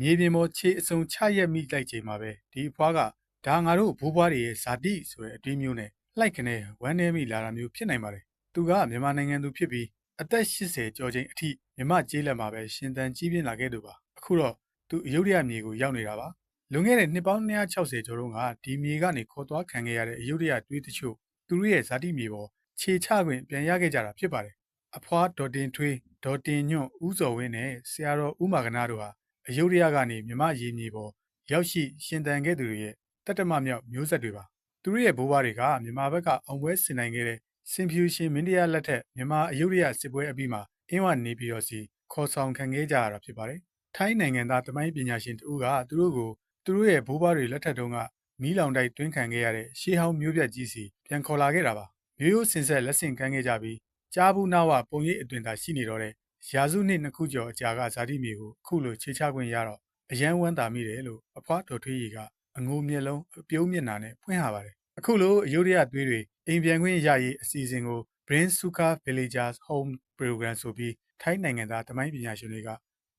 မြေပြင်ပေါ်ခြေအစုံချရက်မိလိုက်ချိန်မှာပဲဒီအဖွားကဒါငါတို့ဘိုးဘွားတွေရဲ့ဇာတိဆိုတဲ့အတွေးမျိုးနဲ့လှိုက်ခနဲ့ဝမ်းနေမိလာတာမျိုးဖြစ်နိုင်ပါတယ်သူကမြန်မာနိုင်ငံသူဖြစ်ပြီးအသက်80ကျော်ချိန်အထိမြမကျေးလက်မှာပဲရှင်သန်ကြီးပြင်းလာခဲ့သူပါအခုတော့သူအယုဒ္ဓယမြေကိုရောက်နေတာပါလွန်ခဲ့တဲ့နှစ်ပေါင်း260ကျော်တုန်းကဒီမြေကနေခေါ်သွားခံခဲ့ရတဲ့အယုဒ္ဓယတွေးတချို့သူတို့ရဲ့ဇာတိမြေပေါ်ခြေချခွင့်ပြန်ရခဲ့ကြတာဖြစ်ပါတယ်အဖွားဒေါ်တင်ထွေးဒေါ်တင်ညွန့်ဦးစော်ဝင်းနဲ့ဆရာတော်ဦးမာကနာတို့ဟာ အယုဒ္ဓယကနေမြမရေမြေပေါ်ရောက်ရှိရှင်သန်ခဲ့သူတွေရဲ့တတ္တမမြောက်မျိုးဆက်တွေပါသူတို့ရဲ့ဘိုးဘွားတွေကမြန်မာဘက်ကအောင်ပွဲဆင်နိုင်ခဲ့တဲ့စင်ဖြူရှင်မင်းတရားလက်ထက်မြန်မာအယုဒ္ဓယစစ်ပွဲအပြီးမှာအင်းဝနေပြည်တော်စီခေါ်ဆောင်ခံခဲ့ကြရတာဖြစ်ပါတယ်ထိုင်းနိုင်ငံသားတမိုင်းပညာရှင်တူကသူတို့ကိုသူတို့ရဲ့ဘိုးဘွားတွေလက်ထက်တုန်းကမီးလောင်တိုက်တွင်းခံခဲ့ရတဲ့ရှေးဟောင်းမျိုးပြတ်ကြီးစီပြန်ခေါ်လာခဲ့တာပါမျိုးရိုးစင်ဆက်လက်ဆင့်ကမ်းခဲ့ကြပြီးကြားဘူးနာဝပုံရိပ်အတွင်သာရှိနေတော့တဲ့ ရာစုနှစ်နှစ်ခုကျော်အကြာကဇာတိမြေကိုအခုလိုခြေချခွင့်ရတော့အယံဝမ်းသာမိတယ်လို့အဖွားတော်ထွေးကြီးကအငိုမျက်လုံးအပြုံးမျက်နှာနဲ့ဖွင့်ဟပါတယ်အခုလိုအယုဒ္ဓယသွေးတွေအိမ်ပြန်ခွင့်ရရေးအစီအစဉ်ကို Brain Suka Villagers Home Program ဆိုပြီးထိုင်းနိုင်ငံသားတမိုင်းပညာရှင်တွေက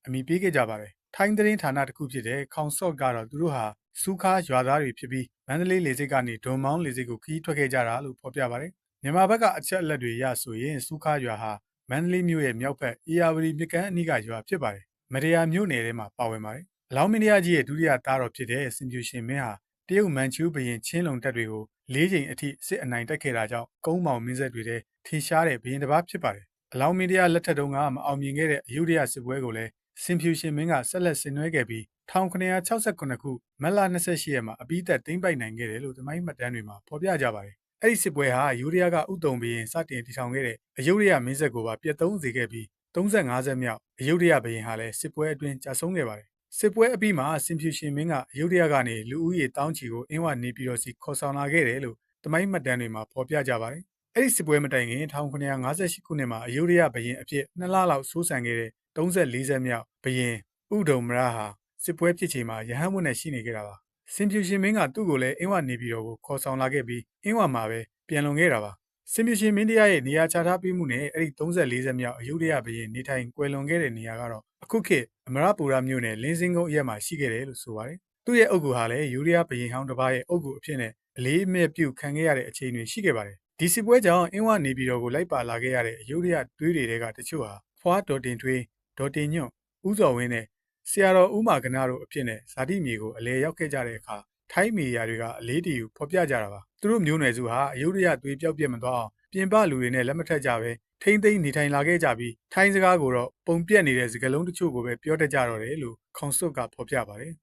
အမိပေးခဲ့ကြပါတယ်ထိုင်းသတင်းဌာနတစ်ခုဖြစ်တဲ့ခေါင်ဆော့ကတော့သူတို့ဟာစူခါရွာသားတွေဖြစ်ပြီးမန္တလေးလေဆိပ်ကနေဒွန်မောင်းလေဆိပ်ကိုခီးထွက်ခဲ့ကြတာလို့ဖော်ပြပါတယ်မြန်မာဘက်ကအချက်အလက်တွေရဆိုရင်စူခါရွာဟာ မန္တလေးမြို့ရဲ့မြောက်ဘက်အေယာဝတီမြကန်းအနီးကရွာဖြစ်ပါတယ်မရယာမြို့နယ်ထဲမှာပါဝင်ပါတယ်အလောင်းမင်းတရားကြီးရဲ့ဒုတိယသားတော်ဖြစ်တဲ့စင်ပြူရှင်မင်းဟာတရုတ်မန်ချူဘရင်ချင်းလုံတပ်တွေကို၄ချိန်အထိစစ်အနိုင်တက်ခဲ့တာကြောင့်ကုန်းမောင်မင်းဆက်တွေထဲထင်ရှားတဲ့ဘရင်တစ်ပါးဖြစ်ပါတယ်အလောင်းမင်းတရားလက်ထက်တုန်းကမအောင်မြင်ခဲ့တဲ့အယုဒ္ဓယစစ်ပွဲကိုလည်းစင်ဖြူရှင်မင်းကဆက်လက်ဆင်နွှဲခဲ့ပြီး1968ခုမတ်လ28ရက်မှာအပိသက်သိမ်းပိုက်နိုင်ခဲ့တယ်လို့သမိုင်းမှတ်တမ်းတွေမှာဖော်ပြကြပါတယ်။ အဲ့ဒီစစ်ပွဲဟာယူရီးယားကဥတုံဘရင်စတင်တည်ထောင်ခဲ့တဲ့အယုဒ္ဓယမင်းဆက်ကိုပါပြတ်သုံးစေခဲ့ပြီး35ဆက်မြောက်အယုဒ္ဓယဘရင်ဟာလည်းစစ်ပွဲအတွင်းကြာဆုံးခဲ့ပါတယ်။စစ်ပွဲအပြီးမှာစင်ဖြူရှင်မင်းကအယုဒ္ဓယကနေလူဦးရေတောင်းချီကိုအင်းဝနေပြည်တော်စီခေါ်ဆောင်လာခဲ့တယ်လို့သမိုင်းမှတ်တမ်းတွေမှာဖော်ပြကြပါတယ်။အဲ့ဒီစစ်ပွဲမတိုင်ခင်1958ခုနှစ်မှာအယုဒ္ဓယဘရင်အဖြစ်နှစ်လလောက်ဆိုးဆန်ခဲ့တဲ့34ဆက်မြောက်ဘရင်ဥဒုံမရဟာစစ်ပွဲဖြစ်ချိန်မှာရဟန်းဝတ်နဲ့ရှိနေခဲ့တာပါ စင်ဖြူရှင်မင်းကသူ့ကိုလည်းအင်းဝနေပြည်တော်ကိုခေါ်ဆောင်လာခဲ့ပြီးအင်းဝမှာပဲပြန်လွန်ခဲ့တာပါစင်ဖြူရှင်မင်းတရားရဲ့နေရာချထားပေးမှုနဲ့အဲ့ဒီ34ဆက်မြောက်အယုဒ္ဓယဘရင်နေထိုင်ကွယ်လွန်ခဲ့တဲ့နေရာကတော့အခုခေတ်အမရပူရမြို့နယ်လင်းစင်းကုန်းအရက်မှာရှိခဲ့တယ်လို့ဆိုပါတယ်သူ့ရဲ့အုပ်ကူဟာလည်းယူရီးယားဘရင်ဟောင်းတစ်ပါးရဲ့အုပ်ကူအဖြစ်နဲ့အလေးအမြတ်ပြုခံခဲ့ရတဲ့အခြေအနေရှိခဲ့ပါတယ်ဒီစစ်ပွဲကြောင့်အင်းဝနေပြည်တော်ကိုလိုက်ပါလာခဲ့ရတဲ့အယုဒ္ဓယတွေးတွေကတချို့ဟာဖွားတော်တင်ထွေးဒေါ်တင်ညွန့်ဦးစော်ဝင်းနဲ့ ဆရာတော်ဦးမာကနာတို့အဖြစ်နဲ့ဇာတိမြေကိုအလဲရောက်ခဲ့ကြတဲ့အခါထိုင်းမီဒီယာတွေကအလေးတည်ဖော်ပြကြတာပါသူတို့မျိုးနွယ်စုဟာအယုဒ္ဓယသွေးပြောက်ပြက်မသွားအောင်ပြင်ပလူတွေနဲ့လက်မထက်ကြပဲထိမ့်သိမ့်နေထိုင်လာခဲ့ကြပြီးထိုင်းစကားကိုတော့ပုံပြက်နေတဲ့စကားလုံးတချို့ကိုပဲပြောတတ်ကြတော့တယ်လို့ခေါင်စွတ်ကဖော်ပြပါတယ်